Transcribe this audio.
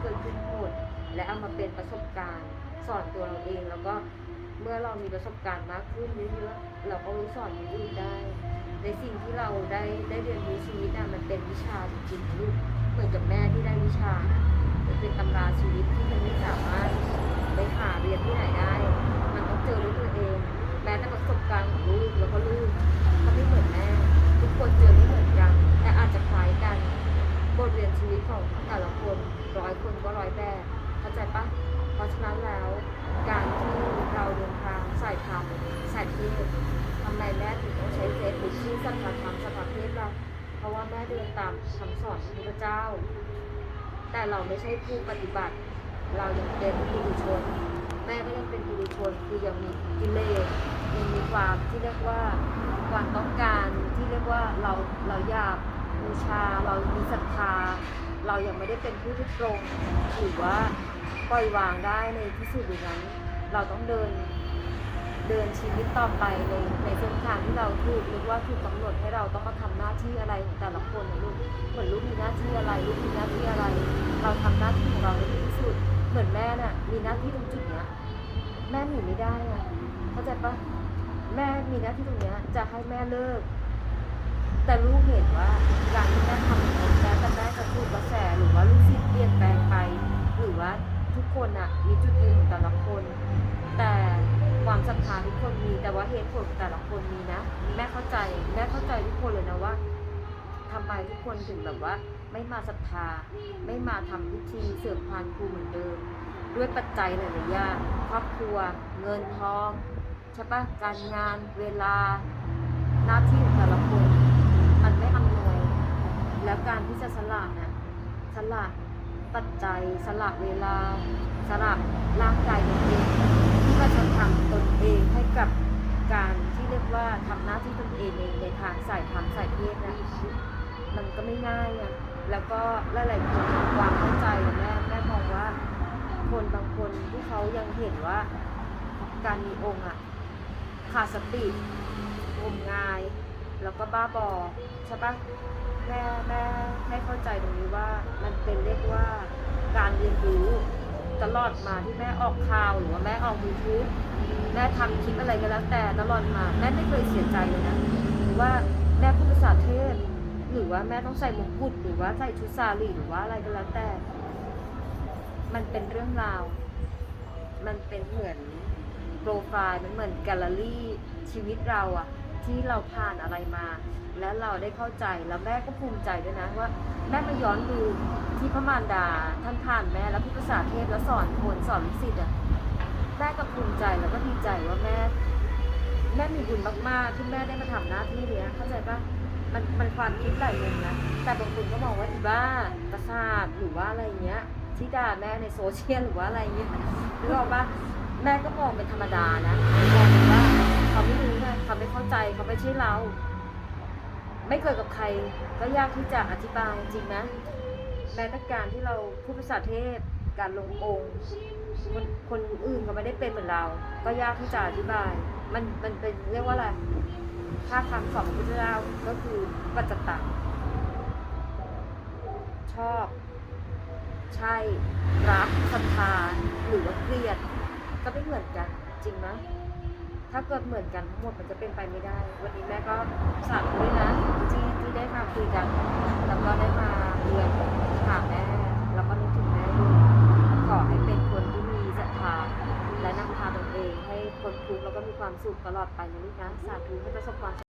เคยขึ้นพูด และเอามาเป็นประสบการณ์ สอนตัวเราเองแล้วก็เมื่อเรามีประสบการณ์มากขึ้นเยอะๆเราก็รู้สอนคนอื่นได้ ในสิ่งที่เราได้ได้เรียนรู้ชีวิตน่ะมันเป็นวิชาจริงๆลูกเหมือนกับแม่ที่ได้วิชาน่ะเป็นตำราชีวิต สายธรรมสายเทศทำไมแม่ถึงต้องใช้เฟซบุ๊กชื่อสัทธาธรรมสัทธาเทศล่ะเพราะว่าแม่เดินตามคำสอนของพระเจ้า แต่เราไม่ใช่ผู้ปฏิบัติ เรายังเป็นผู้ดุชน แม่ก็ยังเป็นบุรุชนคือยังมีกิเลสยังมีความที่เรียกว่าความต้องการที่เรียกว่าเราเราอยากบูชา เรามีศรัทธาเรายังไม่ได้เป็นผู้ที่ตรงหรือว่าปล่อยวางได้ในที่สุดอย่างนั้น เราต้องเดิน เดินชีวิตต่อไปในในเส้นทางที่เราถูกหรือว่าถูกกำหนดให้เราต้องมาทำหน้าที่อะไรของแต่ละคนนะลูกเหมือนลูกมีหน้าที่อะไรลูกมีหน้าที่อะไร เราทำหน้าที่ของเราในที่สุด เหมือนแม่น่ะมีหน้าที่ตรงจุดเนี้ยแม่หนีไม่ได้อะเข้าใจปะแม่มีหน้าที่ตรงเนี้ยจะให้แม่เลิก แต่ลูกเห็นว่าการที่แม่ทำองนั้แม้แต่แม่จะถูกกระแสหรือว่าลูกศิษย์เปลี่ยนแปลงไป หรือว่าทุกคนอะมีจุดยืนของแต่ละคน ความศรัทธาทุกคนมีแต่ว่าเหตุผลแต่ละคนมีนะ แม่เข้าใจแม่เข้าใจทุกคนเลยนะว่าทำไมทุกคนถึงแบบว่า ไม่มาศรัทธา ไม่มาทำพิธีเสริมพานครูเหมือนเดิม ด้วยปัจจัยหลายๆอย่างครอบครัว เงินทองใช่ปะการงานเวลาหน้าที่ของแต่ละคน มันไม่อำนวย แล้วการที่จะสละนะสละปัจจัยสละเวลาสละร่างกายตนเอง ที่ว่าจะทำตนเองให้กับการที่เรียกว่าทำหน้าที่ตนเองในในทางสายธรรมสายเทศนะมันก็ไม่ง่ายอะแล้วก็หลายๆคนความเข้าใจแม่แม่มองว่า คนบางคนที่เขายังเห็นว่า การมีองค์อะขาดสติงมงาย แล้วก็บ้าบอใช่ปะแม่แม่ให้เข้าใจตรงนี้ว่ามันเป็นเรียกว่าการเรียนรู้ ตลอดมาที่แม่ออกข่าวหรือว่าแม่ออกยูทูบแม่ทำคลิปอะไรก็แล้วแต่ตลอดมาแม่ไม่เคยเสียใจเลยนะหรือว่าแม่พูดภาษาเทศหรือว่าแม่ต้องใส่มงกุฎหรือว่าใส่ชุดซาลีหรือว่าอะไรก็แล้วแต่ มันเป็นเรื่องราว มันเป็นเหมือนโปรไฟล์มันเหมือนแกลเลอรี่ชีวิตเราอะ ที่เราผ่านอะไรมา แล้วเราได้เข้าใจแล้วแม่ก็ภูมิใจด้วยนะว่า แม่มาย้อนดูที่พระมารดาท่านผ่านแม่แล้วพูดภาษาเทพแล้วสอนคนสอนลูกศิษย์อะแม่ก็ภูมิใจแล้วก็ดีใจว่าแม่ แม่มีบุญมากๆที่แม่ได้มาทำหน้าที่เนี้ยเข้าใจปะมันมันความคิดหลายมุมนะแต่บางคนก็มองว่าอีบ้าประสาทหรือว่าอะไรเงี้ยที่ด่าแม่ในโซเชียลหรือว่าอะไรเงี้ยนึกออกปะแม่ก็มองเป็นธรรมดานะมอง เขาไม่เข้าใจเขาไม่ใช่เรา ไม่เคยกับใครก็ยากที่จะอธิบายจริงนะแม้แต่การที่เราพูดภาษาเทพการลงองค์คนคนอื่นเขาไม่ได้เป็นเหมือนเรา ก็ยากที่จะอธิบาย มันมันเป็นเรียกว่าอะไรถ้าคำสอนของพระเจ้าก็คือปัจจตังชอบ ใช่ รักศรัทธาหรือว่าเกลียด ก็ไม่เหมือนกัน จริงไหม ถ้าเกิดเหมือนกันทั้งหมดมันจะเป็นไปไม่ได้ วันนี้แม่ก็สาธุด้วยนะที่ที่ได้มาคุยกัน แล้วก็ได้มาเรียนถามแม่แล้วก็นึกถึงแม่ด้วยขอให้เป็นคนที่มีศรัทธาและนำพาตนเอง ให้พ้นทุกข์แล้วก็มีความสุขตลอดไปนะลูกนะสาธุให้ประสบความ